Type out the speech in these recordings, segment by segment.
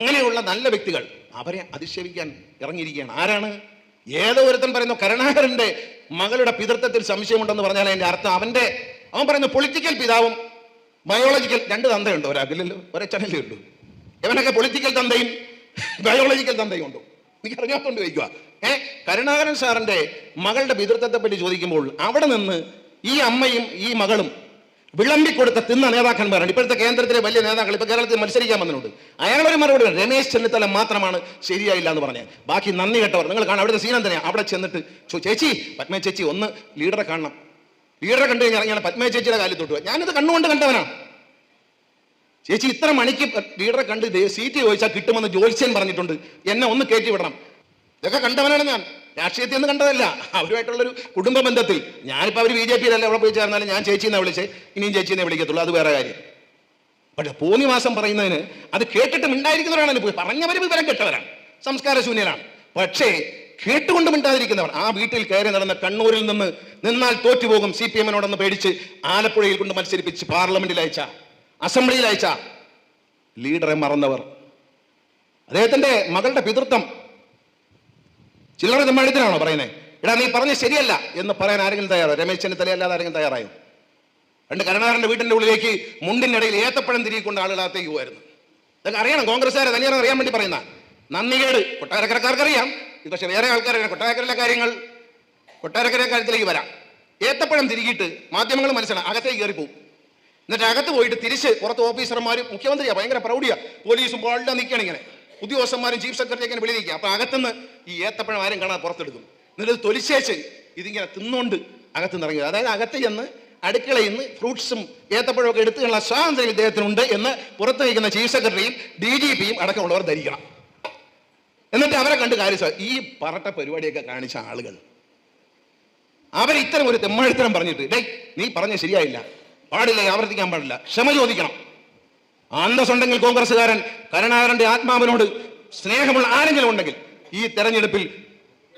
അങ്ങനെയുള്ള നല്ല വ്യക്തികൾ അവരെ അധിക്ഷേപിക്കാൻ ഇറങ്ങിയിരിക്കുകയാണ്. ആരാണ്? ഏതോ ഒരുത്തൻ പറയുന്നു കരുണാകരന്റെ മകളുടെ പിതൃത്വത്തിൽ സംശയമുണ്ടെന്ന് പറഞ്ഞാൽ അതിന്റെ അർത്ഥം അവന്റെ അവൻ പറയുന്നു പൊളിറ്റിക്കൽ പിതാവും ബയോളജിക്കൽ രണ്ട് തന്തയുണ്ടോ ഒരേ ചനലേ ഉള്ളൂ ഇവനൊക്കെ പൊളിറ്റിക്കൽ തന്തയും ബയോളജിക്കൽ തന്തയും ഉണ്ടോ. എനിക്ക് അറിഞ്ഞാത്തോണ്ട് ചോദിക്കുക ഏ കരുണാകരൻ സാറിന്റെ മകളുടെ പിതൃത്വത്തെ പറ്റി ചോദിക്കുമ്പോൾ അവിടെ നിന്ന് ഈ അമ്മയും ഈ മകളും വിളമ്പിക്കൊടുത്ത തിന്ന നേതാക്കന്മാരാണ്. ഇപ്പോഴത്തെ കേന്ദ്രത്തിലെ വലിയ നേതാക്കൾ ഇപ്പൊ കേരളത്തിൽ മത്സരിക്കാൻ വന്നിട്ടുണ്ട്. അയാളൊരു മറുപടി. രമേശ് ചെന്നിത്തല മാത്രമാണ് ശരിയായില്ല എന്ന് പറഞ്ഞത്. ബാക്കി നന്ദി കേട്ടവർ. നിങ്ങൾ കാണാം. അവിടുത്തെ സീനം തന്നെയാണ് അവിടെ ചെന്നിട്ട് ചേച്ചി പത്മ ചേച്ചി ഒന്ന് ലീഡറെ കാണണം. ലീഡറെ കണ്ടു കഴിഞ്ഞാൽ ഞാൻ പത്മ ചേച്ചിയുടെ കാലിൽ തൊട്ടു ഞാനിത് കണ്ണുകൊണ്ട് കണ്ടവനാണ് ചേച്ചി ഇത്ര മണിക്ക് ലീഡറെ കണ്ട് സീറ്റ് ചോദിച്ചാൽ കിട്ടുമെന്ന് ജോത്സ്യൻ പറഞ്ഞിട്ടുണ്ട്. എന്നെ ഒന്ന് കയറ്റി വിടണം. ഇതൊക്കെ കണ്ടവനാണ് ഞാൻ. രാഷ്ട്രീയത്തിൽ ഒന്നും കണ്ടതല്ല. അവരുമായിട്ടുള്ളൊരു കുടുംബ ബന്ധത്തിൽ. ഞാനിപ്പോൾ അവർ ബി ജെ പിയിലല്ല അവിടെ പോയി ചേർന്നാലും ഞാൻ ചേച്ചിനെ വിളിച്ചേ. ഇനിയും ചേച്ചിനെ വിളിക്കത്തുള്ളൂ. അത് വേറെ കാര്യം. പക്ഷെ പോന്നി മാസം പറയുന്നതിന് അത് കേട്ടിട്ട് മിണ്ടായിരിക്കുന്നവരാണല്ലോ പോയി. പറഞ്ഞവർ വിവരം കെട്ടവരാണ്. സംസ്കാര ശൂന്യരാണ്. പക്ഷേ കേട്ടുകൊണ്ട് മിണ്ടാതിരിക്കുന്നവർ. ആ വീട്ടിൽ കയറി നടന്ന കണ്ണൂരിൽ നിന്ന് നിന്നാൽ തോറ്റുപോകും സി പി എമ്മിനോടൊന്ന് പേടിച്ച് ആലപ്പുഴയിൽ കൊണ്ട് മത്സരിപ്പിച്ച് പാർലമെന്റിൽ അയച്ച. അസംബ്ലിയിൽ അയച്ച. ലീഡറെ മറന്നവർ. അദ്ദേഹത്തിന്റെ മകളുടെ പിതൃത്വം ചില്ലറ എഴുതിനാണോ പറയുന്നേ? എടാ നീ പറഞ്ഞ ശരിയല്ല എന്ന് പറയാൻ ആരെങ്കിലും തയ്യാറോ രമേശ് ചെന്നിത്തല ആരെങ്കിലും തയ്യാറായോ? രണ്ട് കരുണാകരന്റെ വീട്ടിന്റെ ഉള്ളിലേക്ക് മുണ്ടിനിടയിൽ ഏത്തപ്പഴം തിരികൊണ്ട് ആളുകളകത്തേക്ക് പോകുമായിരുന്നു ഇതൊക്കെ അറിയണം കോൺഗ്രസ്സുകാരെ തന്നെയാണ് അറിയാൻ വേണ്ടി പറയുന്ന. നന്ദികേട് കൊട്ടാരക്കരക്കാർക്ക് അറിയാം ഇത് പക്ഷെ വേറെ ആൾക്കാരെ കൊട്ടാരക്കരയിലെ കാര്യങ്ങൾ കൊട്ടാരക്കര കാര്യത്തിലേക്ക് വരാം. ഏത്തപ്പഴം തിരികിയിട്ട് മാധ്യമങ്ങൾ മനസ്സിലാണ് അകത്തേക്ക് കയറിപ്പോവും. എന്നിട്ട് അകത്ത് പോയിട്ട് തിരിച്ച് പുറത്ത് ഓഫീസർമാരും മുഖ്യമന്ത്രിയാണ് ഭയങ്കര പ്രൗഢിയാണ് പോലീസും ബോൾഡാ നിൽക്കുകയാണ് ഇങ്ങനെ. ഉദ്യോഗസ്ഥന്മാരും ചീഫ് സെക്രട്ടറി ഇങ്ങനെ വിളിയിരിക്കുക. അപ്പൊ അകത്തുനിന്ന് ഈ ഏത്തപ്പഴം ആരും കാണാതെ പുറത്തെടുക്കും. എന്നിട്ട് ഇത് ഇതിങ്ങനെ തിന്നുകൊണ്ട് അകത്ത് നിന്ന് ഇറങ്ങുക. അതായത് അകത്ത് ചെന്ന് അടുക്കളയിൽ നിന്ന് ഫ്രൂട്ട്സും ഏത്തപ്പഴമൊക്കെ എടുത്തുള്ള സ്വാതന്ത്ര്യം ഇദ്ദേഹത്തിനുണ്ട് എന്ന് പുറത്ത് നിൽക്കുന്ന ചീഫ് സെക്രട്ടറിയും ഡി ജി പിയും അടക്കമുള്ളവർ ധരിക്കണം. എന്നിട്ട് അവരെ കണ്ട് കാര്യം ഈ പറട്ട പരിപാടിയൊക്കെ കാണിച്ച ആളുകൾ. അവർ ഇത്തരം ഒരു തെമ്മാഴിത്തരം പറഞ്ഞിട്ട് ഡേ നീ പറഞ്ഞ ശരിയായില്ല. പാടില്ല? ആവർത്തിക്കാൻ പാടില്ല. ക്ഷമ ചോദിക്കണം. അന്തസ്സുണ്ടെങ്കിൽ കോൺഗ്രസ്സുകാരൻ കരുണാകരന്റെ ആത്മാവിനോട് സ്നേഹമുള്ള ആരെങ്കിലും ഉണ്ടെങ്കിൽ ഈ തെരഞ്ഞെടുപ്പിൽ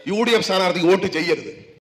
യു ഡി എഫ് സ്ഥാനാർത്ഥി വോട്ട് ചെയ്യരുത്.